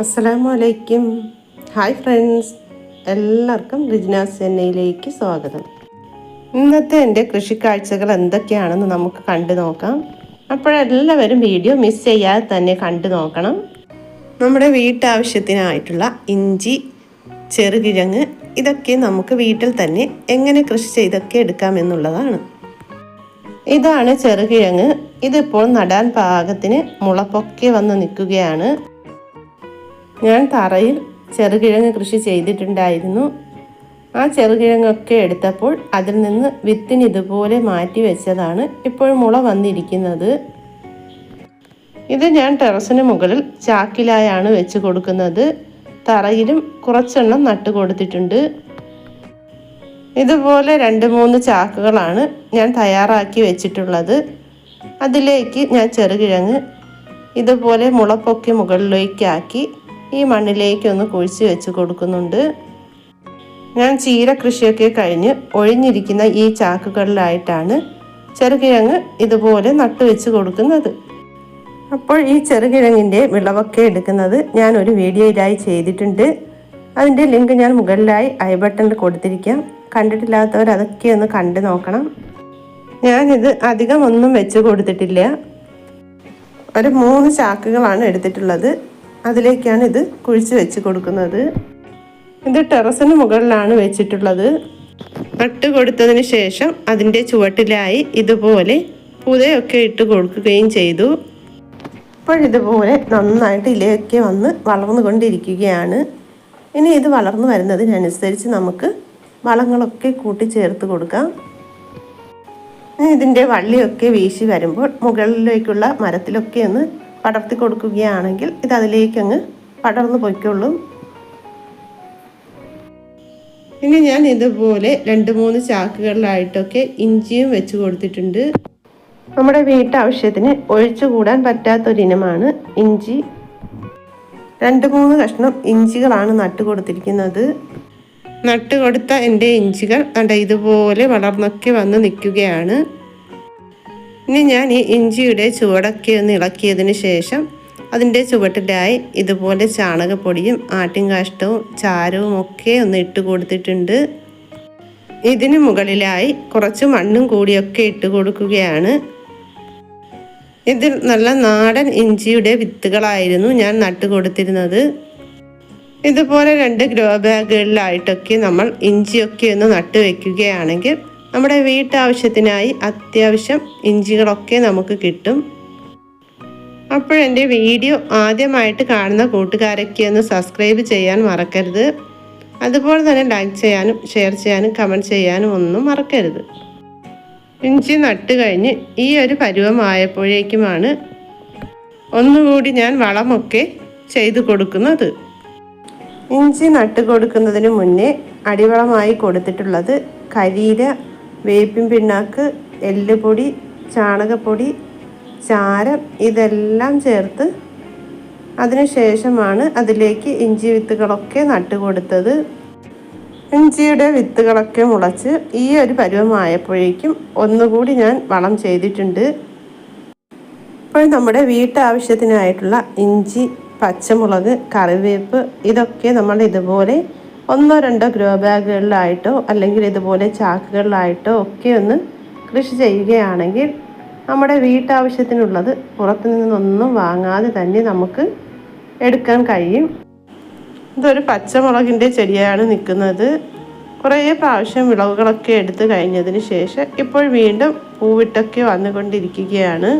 അസ്സലാമു അലൈക്കും hi friends. എല്ലാവർക്കും റിജ്നാസ് ചെന്നൈയിലേക്ക് സ്വാഗതം. ഇന്നത്തെ എന്റെ കൃഷിക്കാഴ്ചകൾ എന്തൊക്കെയാണെന്ന് നമുക്ക് കണ്ടു നോക്കാം. അപ്പോഴെല്ലാവരും വീഡിയോ മിസ് ചെയ്യാതെ തന്നെ കണ്ടു നോക്കണം. നമ്മുടെ വീട്ടാവശ്യത്തിനായിട്ടുള്ള ഇഞ്ചി ചെറുകിഴങ്ങ് ഇതൊക്കെ നമുക്ക് വീട്ടിൽ തന്നെ എങ്ങനെ കൃഷി ചെയ്തൊക്കെ എടുക്കാമെന്നുള്ളതാണ് ഇതാണ് ചെറുകിഴങ്ങ്. ഇതിപ്പോൾ നടാൻ പാകത്തിന് മുളപ്പൊക്കെ വന്ന് നിൽക്കുകയാണ്. ഞാൻ തറയിൽ ചെറുകിഴങ്ങ് കൃഷി ചെയ്തിട്ടുണ്ടായിരുന്നു. ആ ചെറുകിഴങ്ങൊക്കെ എടുത്തപ്പോൾ അതിൽ നിന്ന് വിത്തിന് ഇതുപോലെ മാറ്റി വെച്ചതാണ് ഇപ്പോൾ മുള വന്നിരിക്കുന്നത്. ഇത് ഞാൻ ടെറസിന് മുകളിൽ ചാക്കിലായാണ് വെച്ച് കൊടുക്കുന്നത്. തറയിലും കുറച്ചെണ്ണം നട്ടു കൊടുത്തിട്ടുണ്ട്. ഇതുപോലെ രണ്ട് മൂന്ന് ചാക്കുകളാണ് ഞാൻ തയ്യാറാക്കി വെച്ചിട്ടുള്ളത്. അതിലേക്ക് ഞാൻ ചെറുകിഴങ്ങ് ഇതുപോലെ മുളപ്പൊക്കി മുകളിലേക്കാക്കി ഈ മണ്ണിലേക്കൊന്ന് കുഴിച്ച് വെച്ച് കൊടുക്കുന്നുണ്ട്. ഞാൻ ചീര കൃഷിയൊക്കെ കഴിഞ്ഞ് ഒഴിഞ്ഞിരിക്കുന്ന ഈ ചാക്കുകളിലായിട്ടാണ് ചെറുകിഴങ്ങ് ഇതുപോലെ നട്ടു വെച്ച് കൊടുക്കുന്നത്. അപ്പോൾ ഈ ചെറുകിഴങ്ങിന്റെ വിളവൊക്കെ എടുക്കുന്നത് ഞാൻ ഒരു വീഡിയോയിലായി ചെയ്തിട്ടുണ്ട്. അതിന്റെ ലിങ്ക് ഞാൻ മുകളിലായി ഐ ബട്ടണിൽ കൊടുത്തിരിക്കാം. കണ്ടിട്ടില്ലാത്തവർ അതൊക്കെ ഒന്ന് കണ്ടു നോക്കണം. ഞാനിത് അധികം ഒന്നും വെച്ച് കൊടുത്തിട്ടില്ല. ഒരു മൂന്ന് ചാക്കുകളാണ് എടുത്തിട്ടുള്ളത്. അതിലേക്കാണ് ഇത് കുഴിച്ച് വെച്ച് കൊടുക്കുന്നത്. ഇത് ടെറസിന് മുകളിലാണ് വെച്ചിട്ടുള്ളത്. നട്ട് കൊടുത്തതിന് ശേഷം അതിന്റെ ചുവട്ടിലായി ഇതുപോലെ പുതയൊക്കെ ഇട്ട് കൊടുക്കുകയും ചെയ്തു. ഇപ്പോഴിതുപോലെ നന്നായിട്ട് ഇലയൊക്കെ വന്ന് വളർന്നു കൊണ്ടിരിക്കുകയാണ് ഇനി ഇത് വളർന്നു വരുന്നതിനനുസരിച്ച് നമുക്ക് വളങ്ങളൊക്കെ കൂട്ടിച്ചേർത്ത് കൊടുക്കാം. ഇതിന്റെ വള്ളിയൊക്കെ വീശി വരുമ്പോൾ മുകളിലേക്കുള്ള മരത്തിലൊക്കെ ഒന്ന് പടർത്തി കൊടുക്കുകയാണെങ്കിൽ ഇത് അതിലേക്കങ്ങ് പടർന്നു പൊയ്ക്കൊള്ളും. ഇനി ഞാൻ ഇതുപോലെ രണ്ട് മൂന്ന് ചാക്കുകളിലായിട്ടൊക്കെ ഇഞ്ചിയും വെച്ച് കൊടുത്തിട്ടുണ്ട്. നമ്മുടെ വീട്ടാവശ്യത്തിന് ഒഴിച്ചുകൂടാൻ പറ്റാത്തൊരിനമാണ് ഇഞ്ചി. രണ്ട് മൂന്ന് കഷ്ണം ഇഞ്ചികളാണ് നട്ട് കൊടുത്തിരിക്കുന്നത്. നട്ട് കൊടുത്ത എന്റെ ഇഞ്ചികൾ അണ്ട ഇതുപോലെ വളർന്നൊക്കെ വന്ന് നിൽക്കുകയാണ്. ഇനി ഞാൻ ഈ ഇഞ്ചിയുടെ ചുവടൊക്കെ ഒന്ന് ഇളക്കിയതിന് ശേഷം അതിന്റെ ചുവട്ടിലായി ഇതുപോലെ ചാണകപ്പൊടിയും ആട്ടിൻകാഷ്ടവും ചാരവും ഒക്കെ ഒന്ന് ഇട്ട് കൊടുത്തിട്ടുണ്ട്. ഇതിന് മുകളിലായി കുറച്ച് മണ്ണും കൂടിയൊക്കെ ഇട്ട് കൊടുക്കുകയാണ്. ഇതിൽ നല്ല നാടൻ ഇഞ്ചിയുടെ വിത്തുകളായിരുന്നു ഞാൻ നട്ടു കൊടുത്തിരുന്നത്. ഇതുപോലെ രണ്ട് ഗ്രോ ബാഗുകളിലായിട്ടൊക്കെ നമ്മൾ ഇഞ്ചിയൊക്കെ ഒന്ന് നട്ടു വെക്കുകയാണെങ്കിൽ നമ്മുടെ വീട്ടാവശ്യത്തിനായി അത്യാവശ്യം ഇഞ്ചികളൊക്കെ നമുക്ക് കിട്ടും. അപ്പോഴെന്റെ വീഡിയോ ആദ്യമായിട്ട് കാണുന്ന കൂട്ടുകാരൊക്കെ ഒന്ന് സബ്സ്ക്രൈബ് ചെയ്യാൻ മറക്കരുത്. അതുപോലെ തന്നെ ലൈക്ക് ചെയ്യാനും ഷെയർ ചെയ്യാനും കമന്റ് ചെയ്യാനും ഒന്നും മറക്കരുത്. ഇഞ്ചി നട്ട് കഴിഞ്ഞ് ഈ ഒരു പരുവമായപ്പോഴേക്കുമാണ് ഒന്നുകൂടി ഞാൻ വളമൊക്കെ ചെയ്തു കൊടുക്കുന്നത്. ഇഞ്ചി നട്ട് കൊടുക്കുന്നതിന് മുന്നേ അടിവളമായി കൊടുത്തിട്ടുള്ളത് കരിയില വേപ്പിൻ പിണ്ണാക്ക് എല്ലുപൊടി ചാണകപ്പൊടി ചാരം ഇതെല്ലാം ചേർത്ത് അതിനുശേഷമാണ് അതിലേക്ക് ഇഞ്ചി വിത്തുകളൊക്കെ നട്ടുകൊടുത്തത്. ഇഞ്ചിയുടെ വിത്തുകളൊക്കെ മുളച്ച് ഈ ഒരു പരുവമായപ്പോഴേക്കും ഒന്നുകൂടി ഞാൻ വളം ചെയ്തിട്ടുണ്ട്. ഇപ്പോൾ നമ്മുടെ വീട്ടാവശ്യത്തിനായിട്ടുള്ള ഇഞ്ചി പച്ചമുളക് കറിവേപ്പ് ഇതൊക്കെ നമ്മൾ ഇതുപോലെ ഒന്നോ രണ്ടോ ഗ്രോ ബാഗുകളിലായിട്ടോ അല്ലെങ്കിൽ ഇതുപോലെ ചാക്കുകളിലായിട്ടോ ഒക്കെ ഒന്ന് കൃഷി ചെയ്യുകയാണെങ്കിൽ നമ്മുടെ വീട്ടാവശ്യത്തിനുള്ളത് പുറത്തു നിന്നൊന്നും വാങ്ങാതെ തന്നെ നമുക്ക് എടുക്കാൻ കഴിയും. ഇതൊരു പച്ചമുളകിന്റെ ചെടിയാണ് നിൽക്കുന്നത്. കുറേ പ്രാവശ്യം വിളവുകളൊക്കെ എടുത്തു കഴിഞ്ഞതിന് ശേഷം ഇപ്പോൾ വീണ്ടും പൂവിട്ടൊക്കെ വന്നുകൊണ്ടിരിക്കുകയാണ്.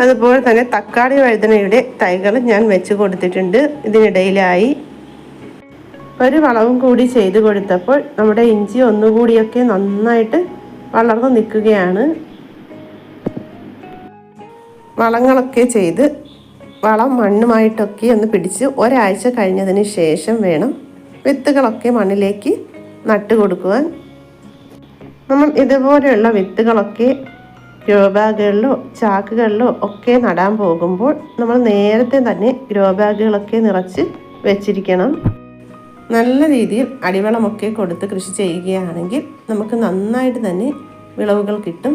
അതുപോലെ തന്നെ തക്കാളി വഴുതനയുടെ തൈകൾ ഞാൻ വെച്ച് കൊടുത്തിട്ടുണ്ട്. ഇതിനിടയിലായി ഒരു വളവും കൂടി ചെയ്ത് കൊടുത്തപ്പോൾ നമ്മുടെ ഇഞ്ചി ഒന്നുകൂടിയൊക്കെ നന്നായിട്ട് വളർന്നു നിൽക്കുകയാണ്. വളങ്ങളൊക്കെ ചെയ്ത് വളം മണ്ണുമായിട്ടൊക്കെ ഒന്ന് പിടിച്ച് ഒരാഴ്ച കഴിഞ്ഞതിന് ശേഷം വേണം വിത്തുകളൊക്കെ മണ്ണിലേക്ക് നട്ടു കൊടുക്കുവാൻ നമ്മൾ ഇതുപോലെയുള്ള വിത്തുകളൊക്കെ ഗ്രോ ബാഗുകളിലോ ചാക്കുകളിലോ ഒക്കെ നടാൻ പോകുമ്പോൾ നമ്മൾ നേരത്തെ തന്നെ ഗ്രോ ബാഗുകളൊക്കെ നിറച്ച് വെച്ചിരിക്കണം. നല്ല രീതിയിൽ അടിവളമൊക്കെ കൊടുത്ത് കൃഷി ചെയ്യുകയാണെങ്കിൽ നമുക്ക് നന്നായിട്ട് തന്നെ വിളവുകൾ കിട്ടും.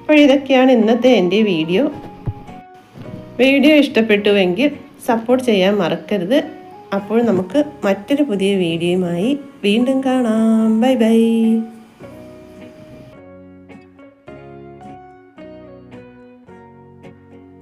അപ്പോൾ ഇതൊക്കെയാണ് ഇന്നത്തെ എന്റെ വീഡിയോ. വീഡിയോ ഇഷ്ടപ്പെട്ടുവെങ്കിൽ സപ്പോർട്ട് ചെയ്യാൻ മറക്കരുത്. അപ്പോൾ നമുക്ക് മറ്റൊരു പുതിയ വീഡിയോയുമായി വീണ്ടും കാണാം. Bye bye.